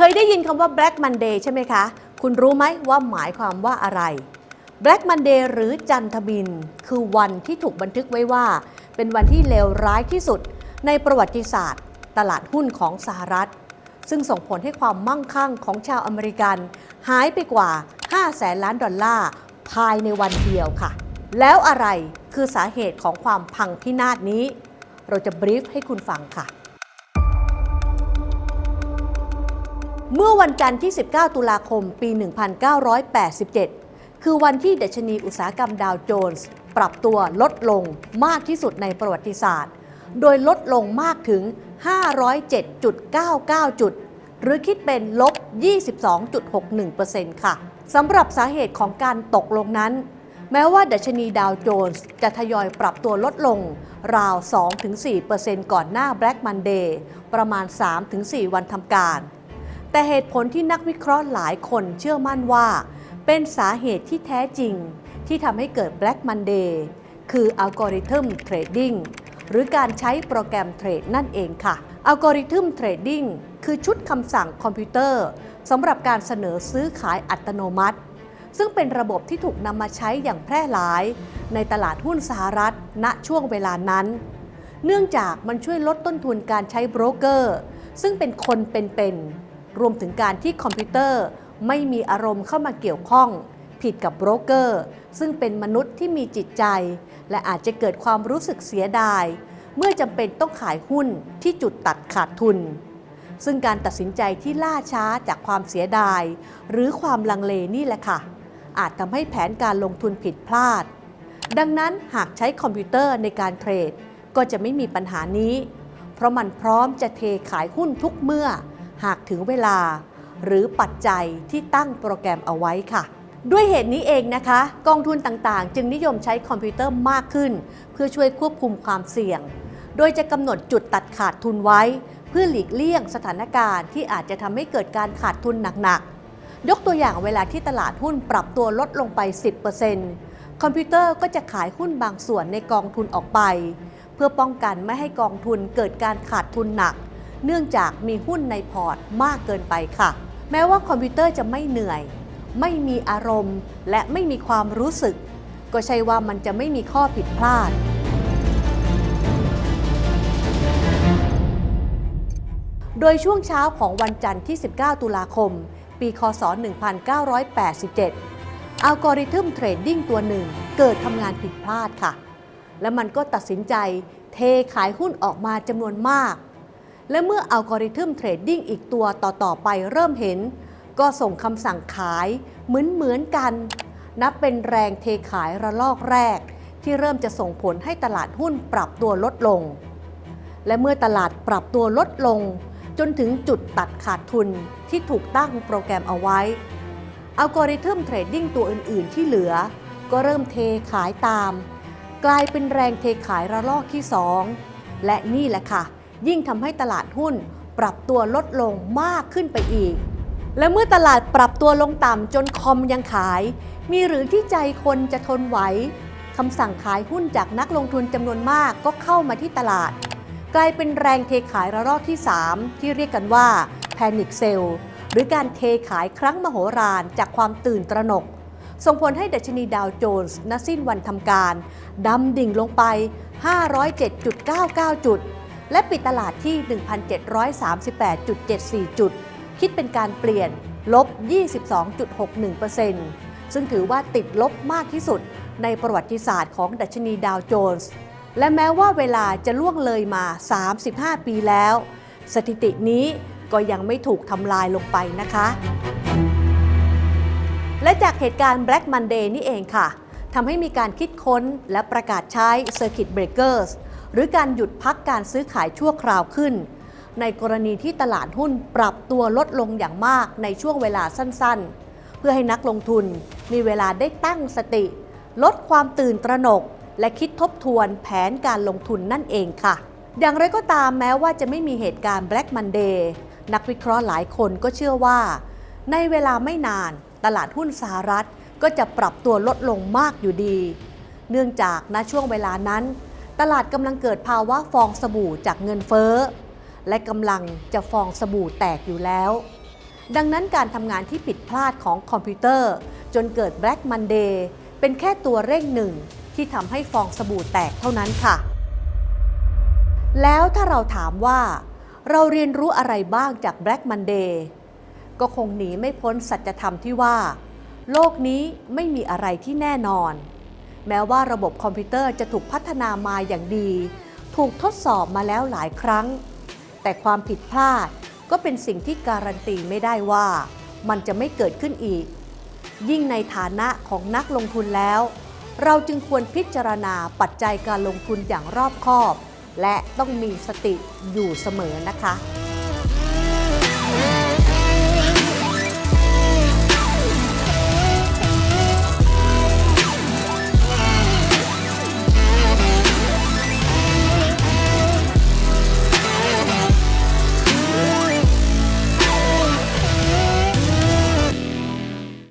เคยได้ยินคำว่า Black Monday ใช่ไหมคะ คุณรู้ไหมว่าหมายความว่าอะไร Black Monday หรือจันทบิน คือวันที่ถูกบันทึกไว้ว่า เป็นวันที่เลวร้ายที่สุด ในประวัติศาสตร์ ตลาดหุ้นของสหรัฐ ซึ่งส่งผลให้ความมั่งคั่งของชาวอเมริกัน หายไปกว่า 5 แสนล้านดอลลาร์ภายในวันเดียวค่ะ แล้วอะไรคือสาเหตุของความพังพินาศนี้ เราจะบรีฟให้คุณฟังค่ะ เมื่อวันจันทร์ที่ 19 ตุลาคม ปี 1987 คือวันที่ดัชนีอุตสาหกรรมดาวโจนส์ปรับตัวลดลงมากที่สุดในประวัติศาสตร์ โดยลดลงมากถึง 507.99 จุด หรือคิดเป็นลบ 22.61%ค่ะสำหรับสาเหตุของการตกลงนั้น แม้ว่าดัชนีดาวโจนส์จะทยอยปรับตัวลดลง ราว 2-4%ก่อนหน้า Black Monday ประมาณ 3-4 วันทำการ แต่เหตุผลที่นักวิเคราะห์หลายคนเชื่อมั่นว่า เป็นสาเหตุที่แท้จริง ที่ทำให้เกิด Black Monday คืออัลกอริทึมเทรดดิ้งหรือการใช้โปรแกรมเทรดนั่นเองค่ะ อัลกอริทึมเทรดดิ้งคือชุดคำสั่งคอมพิวเตอร์สำหรับการเสนอซื้อขายอัตโนมัติ ซึ่งเป็นระบบที่ถูกนำมาใช้อย่างแพร่หลาย ในตลาดหุ้นสหรัฐ ณช่วงเวลานั้น เนื่องจากมันช่วยลดต้นทุนการใช้โบรกเกอร์ ซึ่งเป็นคนเป็นๆ รวมถึงการที่คอมพิวเตอร์ ไม่มีอารมณ์เข้ามาเกี่ยวข้อง ผิดกับโบรกเกอร์ ซึ่งเป็นมนุษย์ที่มีจิตใจ และอาจจะเกิดความรู้สึกเสียดาย เมื่อจำเป็นต้องขายหุ้นที่จุดตัดขาดทุน ซึ่งการตัดสินใจที่ล่าช้าจากความเสียดาย หรือความลังเลนี่แหละค่ะ อาจทำให้แผนการลงทุนผิดพลาด ดังนั้นหากใช้คอมพิวเตอร์ในการเทรด ก็จะไม่มีปัญหานี้ เพราะมันพร้อมจะเทขายหุ้นทุกเมื่อ หากถึงเวลาหรือปัจจัยที่ตั้งโปรแกรมเอาไว้ค่ะ ด้วยเหตุนี้เองนะคะ กองทุนต่างๆ จึงนิยมใช้คอมพิวเตอร์มากขึ้น เพื่อช่วยควบคุมความเสี่ยง โดยจะกำหนดจุดตัดขาดทุนไว้ เพื่อหลีกเลี่ยงสถานการณ์ที่อาจจะทำให้เกิดการขาดทุนหนักๆ ยกตัวอย่างเวลาที่ตลาดหุ้นปรับตัวลดลงไป 10%คอมพิวเตอร์ก็จะขายหุ้นบางส่วนในกองทุนออกไป เพื่อป้องกันไม่ให้กองทุนเกิดการขาดทุนหนัก เนื่องจากมีหุ้นในพอร์ตมากเกินไปค่ะ แม้ว่าคอมพิวเตอร์จะไม่เหนื่อย ไม่มีอารมณ์ และไม่มีความรู้สึก ก็ใช่ว่ามันจะไม่มีข้อผิดพลาด โดยช่วงเช้าของวันจันทร์ที่ 19 ตุลาคม ปีคศ 1987 อัลกอริทึมเทรดดิ้งตัวหนึ่งเกิดทำงานผิดพลาดค่ะ และมันก็ตัดสินใจเทขายหุ้นออกมาจำนวนมาก และเมื่ออัลกอริทึมเทรดดิ้งอีกตัวต่อ ๆ ไปเริ่มเห็น ก็ส่งคำสั่งขายเหมือนเหมือนกัน นับเป็นแรงเทขายระลอกแรก ที่เริ่มจะส่งผลให้ตลาดหุ้นปรับตัวลดลง และเมื่อตลาดปรับตัวลดลง จนถึงจุดตัดขาดทุนที่ถูกตั้งโปรแกรมเอาไว้อัลกอริทึมเทรดดิ้งตัวอื่น ๆ ที่เหลือ ก็เริ่มเทขายตาม กลายเป็นแรงเทขายระลอกที่ 2 และนี่แหละค่ะ ยิ่งทำให้ตลาดหุ้นปรับตัวลดลงมากขึ้นไปอีก และเมื่อตลาดปรับตัวลงต่ำจนคอมยังขาย มีหรือที่ใจคนจะทนไหวคำสั่งขายหุ้นจากนักลงทุนจำนวนมากก็เข้ามาที่ตลาด กลายเป็นแรงเทขายระลอกที่ 3 ที่เรียกกันว่า Panic Sell หรือการเทขายครั้งมโหฬารจากความตื่นตระหนก ส่งผลให้ดัชนีดาวโจนส์ณสิ้นวันทำการดำดิ่งลงไป 507.99 จุด และปิดตลาดที่ 1,738.74 จุด คิดเป็นการเปลี่ยนลบ 22.61%ซึ่งถือว่าติดลบมากที่สุดในประวัติศาสตร์ของดัชนีดาวโจนส์ และแม้ว่าเวลาจะล่วงเลยมา 35 ปีแล้ว สถิตินี้ก็ยังไม่ถูกทำลายลงไปนะคะ และจากเหตุการณ์ Black Monday นี่เองค่ะทำให้มีการคิดค้นและประกาศใช้ Circuit Breakers หรือการหยุดพักการซื้อขายชั่วคราวขึ้น ในกรณีที่ตลาดหุ้นปรับตัวลดลงอย่างมากในช่วงเวลาสั้นๆ เพื่อให้นักลงทุนมีเวลาได้ตั้งสติ ลดความตื่นตระหนก และคิดทบทวนแผนการลงทุนนั่นเองค่ะ อย่างไรก็ตามแม้ว่าจะไม่มีเหตุการณ์ Black Monday นักวิเคราะห์หลายคนก็เชื่อว่า ในเวลาไม่นานตลาดหุ้นสหรัฐก็จะปรับตัวลดลงมากอยู่ดี เนื่องจากณช่วงเวลานั้น ตลาดกำลังเกิดภาวะฟองสบู่จากเงินเฟ้อ และกำลังจะฟองสบู่แตกอยู่แล้ว ดังนั้นการทำงานที่ผิดพลาดของคอมพิวเตอร์ จนเกิด Black Monday เป็นแค่ตัวเร่งหนึ่งที่ทำให้ฟองสบู่แตกเท่านั้นค่ะ แล้วถ้าเราถามว่า เราเรียนรู้อะไรบ้างจาก Black Monday ก็คงหนีไม่พ้นสัจธรรมที่ว่า โลกนี้ไม่มีอะไรที่แน่นอน แม้ว่าระบบคอมพิวเตอร์จะถูกพัฒนามาอย่างดี ถูกทดสอบมาแล้วหลายครั้ง แต่ความผิดพลาดก็เป็นสิ่งที่การันตีไม่ได้ว่า มันจะไม่เกิดขึ้นอีก ยิ่งในฐานะของนักลงทุนแล้ว เราจึงควรพิจารณาปัจจัยการลงทุนอย่างรอบคอบ และต้องมีสติอยู่เสมอนะคะ